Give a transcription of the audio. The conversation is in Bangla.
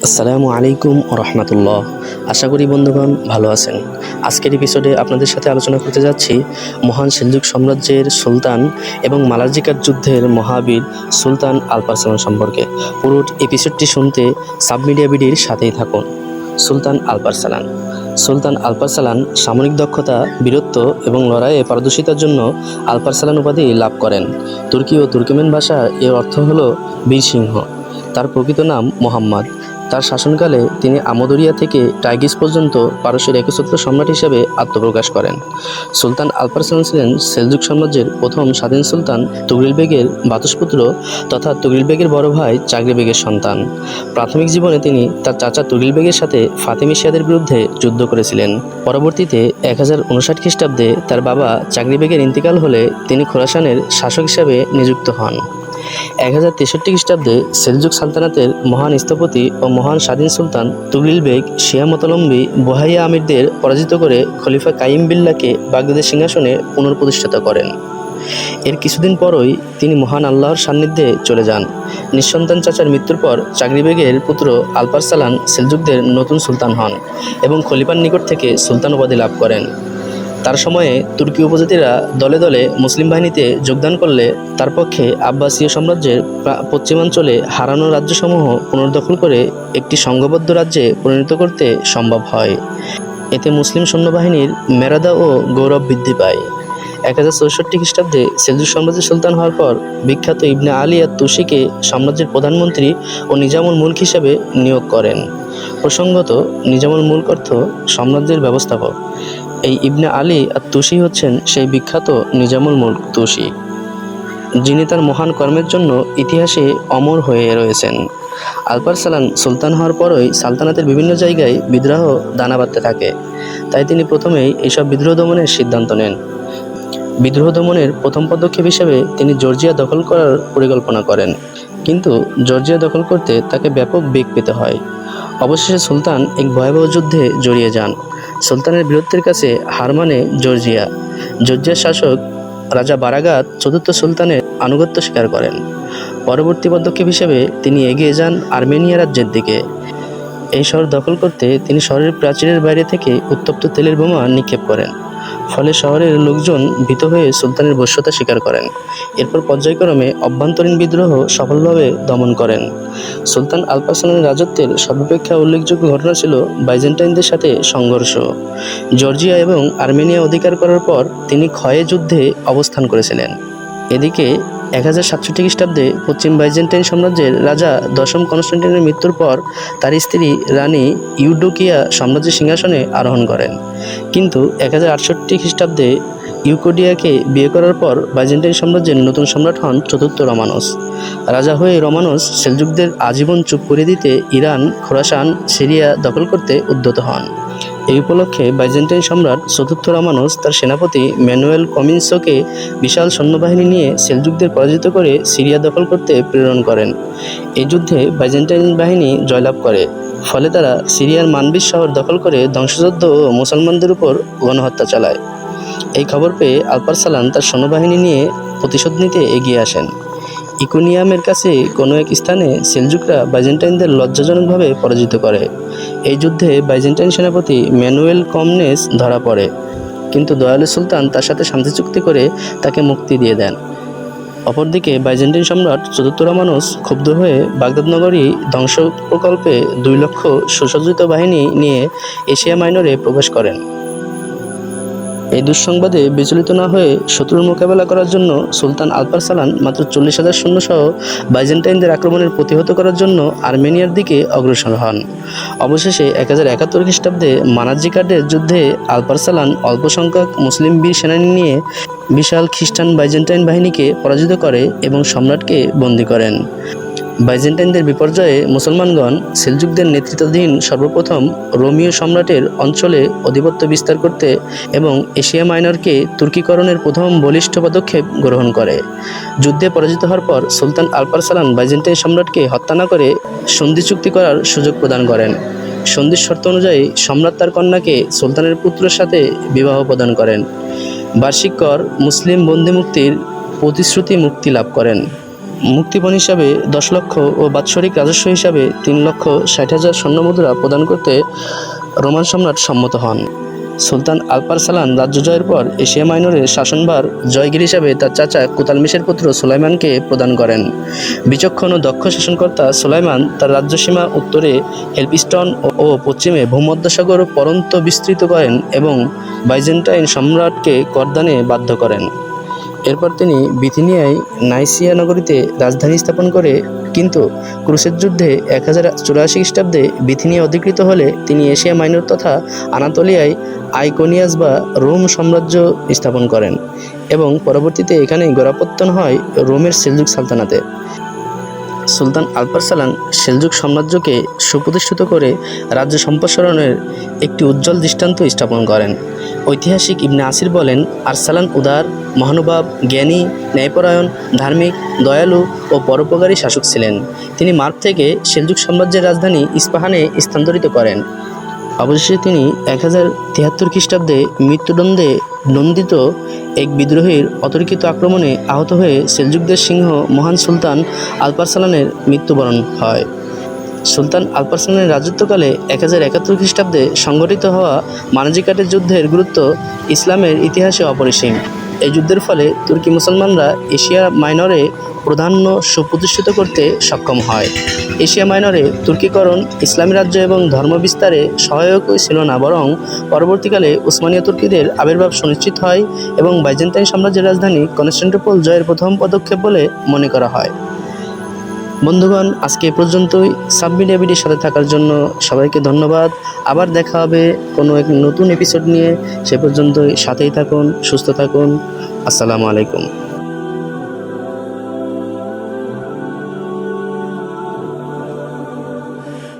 আসসালামু আলাইকুম রহমতুল্লাহ। আশা করি বন্ধুগণ ভালো আছেন। আজকের এপিসোডে আপনাদের সাথে আলোচনা করতে যাচ্ছি মহান সেলজুক সাম্রাজ্যের সুলতান এবং মালাজিকার যুদ্ধের মহাবীর সুলতান আলপারসালান সম্পর্কে। পুরো এপিসোডটি শুনতে সাবমিডিয়া বিডির সাথেই থাকুন। সুলতান আলপারসালান। সুলতান আলপারসালান সামরিক দক্ষতা, বীরত্ব এবং লড়াইয়ে পারদর্শিতার জন্য আলপারসালান উপাধি লাভ করেন। তুর্কি ও তুর্কিমেন ভাষা এর অর্থ হল বীর সিংহ তার প্রকৃত নাম মোহাম্মদ। তার শাসনকালে তিনি আমদরিয়া থেকে টাইগিস পর্যন্ত পারস্যের একচ্ছত্র সম্রাট হিসেবে আত্মপ্রকাশ করেন। সুলতান আলপারসালান ছিলেন সেলজুক সাম্রাজ্যের প্রথম স্বাধীন সুলতান তুগরিল বেগের বাতুসপুত্র তথা তুগরিল বেগের বড় ভাই চাকরি বেগের সন্তান। প্রাথমিক জীবনে তিনি তার চাচা তুগরিল বেগের সাথে ফাতেমি শিয়াদের বিরুদ্ধে যুদ্ধ করেছিলেন। পরবর্তীতে এক হাজার উনষাট খ্রিস্টাব্দে তার বাবা চাকরি বেগের ইন্তিকাল হলে তিনি খোরাসানের শাসক হিসাবে নিযুক্ত হন। এক হাজার তেষট্টি খ্রিস্টাব্দে সেলজুক সালতানাতের মহান স্থপতি ও মহান স্বাধীন সুলতান তুগরিল বেগ, শিয়া মতলম্বী বহাইয়া আমিরদের পরাজিত করে খলিফা কাইম বিল্লাকে বাগদাদের সিংহাসনে পুনঃপ্রতিষ্ঠিত করেন। এর কিছুদিন পরই তিনি মহান আল্লাহর সান্নিধ্যে চলে যান। নিঃসন্তান চাচার মৃত্যুর পর চাকরি বেগের পুত্র আলপার সালান সেলজুকদের নতুন সুলতান হন এবং খলিফার নিকট থেকে সুলতান উপাধি লাভ করেন। তার সময়ে তুর্কি উপজাতিরা দলে দলে মুসলিম বাহিনীতে যোগদান করলে তার পক্ষে আব্বাসীয় সাম্রাজ্যের পশ্চিমাঞ্চলে হারানো রাজ্যসমূহ পুনর্দখল করে একটি সংঘবদ্ধ রাজ্যে পরিণত করতে সম্ভব হয়। এতে মুসলিম সৈন্যবাহিনীর মেরাদা ও গৌরব বৃদ্ধি পায়। এক হাজার চৌষট্টি খ্রিস্টাব্দে সেলজুক সাম্রাজ্যের সুলতান হওয়ার পর বিখ্যাত ইবনে আলী আর তুষিকে সাম্রাজ্যের প্রধানমন্ত্রী ও নিজামুল মুলক হিসেবে নিয়োগ করেন। প্রসঙ্গত, নিজামুল মুলক অর্থ সাম্রাজ্যের ব্যবস্থাপক। এই ইবনে আলী আর তুষি হচ্ছেন সেই বিখ্যাত নিজামুল মুলক তুষি যিনি তার মহান কর্মের জন্য ইতিহাসে অমর হয়ে রয়েছেন। আলপার সালান সুলতান হওয়ার পরই সালতানাতের বিভিন্ন জায়গায় বিদ্রোহ দানা বাঁধতে থাকে। তাই তিনি প্রথমেই এইসব বিদ্রোহ দমনের সিদ্ধান্ত নেন। বিদ্রোহ দমনের প্রথম পদক্ষেপ হিসেবে তিনি জর্জিয়া দখল করার পরিকল্পনা করেন। কিন্তু জর্জিয়া দখল করতে তাকে ব্যাপক বেগ পেতে হয়। অবশেষে সুলতান এক ভয়াবহ যুদ্ধে জড়িয়ে যান। সুলতানের বীরত্বের কাছে হার মানে জর্জিয়া। জর্জিয়ার শাসক রাজা বারাগাত চতুর্থ সুলতানের আনুগত্য স্বীকার করেন। পরবর্তী পদক্ষেপ হিসেবে তিনি এগিয়ে যান আর্মেনিয়া রাজ্যের দিকে। এই শহর দখল করতে তিনি শহরের প্রাচীরের বাইরে থেকে উত্তপ্ত তেলের বোমা নিক্ষেপ করেন। ফলে শহরের লোকজন ভীত হয়ে সুলতানের বশ্যতা স্বীকার করেন। এরপর পর্যায়ক্রমে অভ্যন্তরীণ বিদ্রোহ সফলভাবে দমন করেন। সুলতান আলপাসানের রাজত্বের সর্বাপেক্ষা উল্লেখযোগ্য ঘটনা ছিল বাইজেন্টাইনদের সাথে সংঘর্ষ। জর্জিয়া এবং আর্মেনিয়া অধিকার করার পর তিনি ক্ষয়ে যুদ্ধে অবস্থান করেছিলেন। এদিকে এক হাজার সাতষট্টি খ্রিস্টাব্দে পশ্চিম বাইজেন্টাইন সাম্রাজ্যের রাজা দশম কনস্টান্টিনের মৃত্যুর পর তার স্ত্রী রানী ইউডোকিয়া সাম্রাজ্যের সিংহাসনে আরোহণ করেন। কিন্তু এক হাজার আটষট্টি খ্রিস্টাব্দে ইউকোডিয়াকে বিয়ে করার পর বাইজেন্টাইন সাম্রাজ্যের নতুন সম্রাট হন চতুর্থ রমানস। রাজা হয়ে রমানস সেলজুকদের আজীবন চুপ করে দিতে ইরান, খোরাসান, সিরিয়া দখল করতে উদ্যত হন। এই উপলক্ষে বাইজেন্টাইন সম্রাট চতুর্থ রমানস তার সেনাপতি ম্যানুয়েল কমিনসোকে বিশাল সৈন্যবাহিনী নিয়ে সেলজুকদের পরাজিত করে সিরিয়া দখল করতে প্রেরণ করেন। এই যুদ্ধে বাইজেন্টাইন বাহিনী জয়লাভ করে। ফলে তারা সিরিয়ার মানবিজ শহর দখল করে ধ্বংসযুদ্ধ ও মুসলমানদের উপর গণহত্যা চালায়। এই খবর পেয়ে আলপার সালান তার সৈন্যবাহিনী নিয়ে প্রতিশোধ নিতে এগিয়ে আসেন। ইকোনিয়ামের কাছে কোনো এক স্থানে সেলজুকরা বাইজেন্টাইনদের লজ্জাজনকভাবে পরাজিত করে। এই যুদ্ধে বাইজেন্টাইন সেনাপতি ম্যানুয়েল কমনেস ধরা পড়ে। কিন্তু দয়ালু সুলতান তার সাথে শান্তি চুক্তি করে তাকে মুক্তি দিয়ে দেন। অপরদিকে বাইজেন্টাইন সম্রাট চতুর্থ মানুষ ক্ষুব্ধ হয়ে বাগদাদ নগরী ধ্বংস প্রকল্পে দুই লক্ষ সুসজ্জিত বাহিনী নিয়ে এশিয়া মাইনরে প্রবেশ করেন। এই দুঃসংবাদে বিচলিত না হয়ে শত্রুর মোকাবেলা করার জন্য সুলতান আলপার সালান মাত্র চল্লিশ হাজার সৈন্যসহ বাইজেন্টাইনদের আক্রমণের প্রতিহত করার জন্য আর্মেনিয়ার দিকে অগ্রসর হন। অবশেষে এক হাজার একাত্তর খ্রিস্টাব্দে মানাজিকার্ডের যুদ্ধে আলপার সালান অল্প সংখ্যক মুসলিম বীর সেনানী নিয়ে বিশাল খ্রিস্টান বাইজেন্টাইন বাহিনীকে পরাজিত করে এবং সম্রাটকে বন্দী করেন। বাইজেন্টাইনদের বিপর্যয়ে মুসলমানগণ সেলজুকদের নেতৃত্বাধীন সর্বপ্রথম রোমীয় সম্রাটের অঞ্চলে আধিপত্য বিস্তার করতে এবং এশিয়া মাইনরকে তুর্কিকরণের প্রথম বলিষ্ঠ পদক্ষেপ গ্রহণ করে। যুদ্ধে পরাজিত হওয়ার পর সুলতান আলপার সালান বাইজেন্টাইন সম্রাটকে হত্যা না করে সন্ধি চুক্তি করার সুযোগ প্রদান করেন। সন্ধির শর্ত অনুযায়ী সম্রাট তার কন্যাকে সুলতানের পুত্রের সাথে বিবাহ প্রদান করেন। বার্ষিক কর মুসলিম বন্দি মুক্তির প্রতিশ্রুতি মুক্তি লাভ করেন। মুক্তিপণ হিসাবে দশ লক্ষ ও বাৎসরিক রাজস্ব হিসাবে তিন লক্ষ ষাট হাজার স্বর্ণমুদ্রা প্রদান করতে রোমান সম্রাট সম্মত হন। সুলতান আলপার সালান রাজ্য জয়ের পর এশিয়া মাইনরের শাসনভার জয়গির হিসাবে তার চাচা কুতালমিশের পুত্র সুলাইমানকে প্রদান করেন। বিচক্ষণ ও দক্ষ শাসনকর্তা সুলাইমান তার রাজ্যসীমা উত্তরে হেলপিস্টন ও পশ্চিমে ভূমধ্যসাগর পরন্ত বিস্তৃত করেন এবং বাইজেন্টাইন সম্রাটকে করদানে বাধ্য করেন। এরপর তিনি বিথিনিয়ায় নাইসিয়া নগরীতে রাজধানী স্থাপন করে কিন্তু ক্রুশের যুদ্ধে এক হাজার চুরাশি খ্রিস্টাব্দে বিথিনিয়া অধিকৃত হলে তিনি এশিয়া মাইনর তথা আনাতোলিয়ায় আইকোনিয়াস বা রোম সাম্রাজ্য স্থাপন করেন এবং পরবর্তীতে এখানেই গোড়াপত্তন হয় রোমের সেলজুক সালতানাতে। সুলতান আলপারসালান সেলজুক সাম্রাজ্যকে সুপ্রতিষ্ঠিত করে রাজ্য সম্প্রসারণের একটি উজ্জ্বল দৃষ্টান্ত স্থাপন করেন। ঐতিহাসিক ইবনে আসির বলেন, আরসালান উদার, মহানুভাব, জ্ঞানী, ন্যায়পরায়ণ, ধার্মিক, দয়ালু ও পরোপকারী শাসক ছিলেন। তিনি মার্ক থেকে সেলজুক সাম্রাজ্যের রাজধানী ইস্পাহানে স্থানান্তরিত করেন। অবশেষে তিনি এক হাজার তিয়াত্তর খ্রিস্টাব্দে মৃত্যুদণ্ডে নন্দিত এক বিদ্রোহীর অতর্কিত আক্রমণে আহত হয়ে সেলজুকদের সিংহ মহান সুলতান আলপারসালানের মৃত্যুবরণ হয়। সুলতান আলপারসালানের রাজত্বকালে এক হাজার একাত্তর খ্রিস্টাব্দে সংঘটিত হওয়া মানজিকাটের যুদ্ধের গুরুত্ব ইসলামের ইতিহাসে অপরিসীম। এই যুদ্ধের ফলে তুর্কি মুসলমানরা এশিয়া মাইনরে প্রাধান্য সুপ্রতিষ্ঠিত করতে সক্ষম হয়। এশিয়া মাইনরে তুর্কিকরণ ইসলামী রাজ্য এবং ধর্ম বিস্তারে সহায়কই ছিল না, বরং পরবর্তীকালে উসমানীয় তুর্কিদের আবির্ভাব সুনিশ্চিত হয় এবং বাইজেন্টাইন সাম্রাজ্যের রাজধানী কনস্টান্টিনোপল জয়ের প্রথম পদক্ষেপ বলে মনে করা হয়। বন্ধুগণ, আজকে এ পর্যন্তই। সাবমিট এবিডির সাথে থাকার জন্য সবাইকে ধন্যবাদ। আবার দেখা হবে কোনো এক নতুন এপিসোড নিয়ে। সে পর্যন্তই সাথেই থাকুন, সুস্থ থাকুন। আসসালামু আলাইকুম।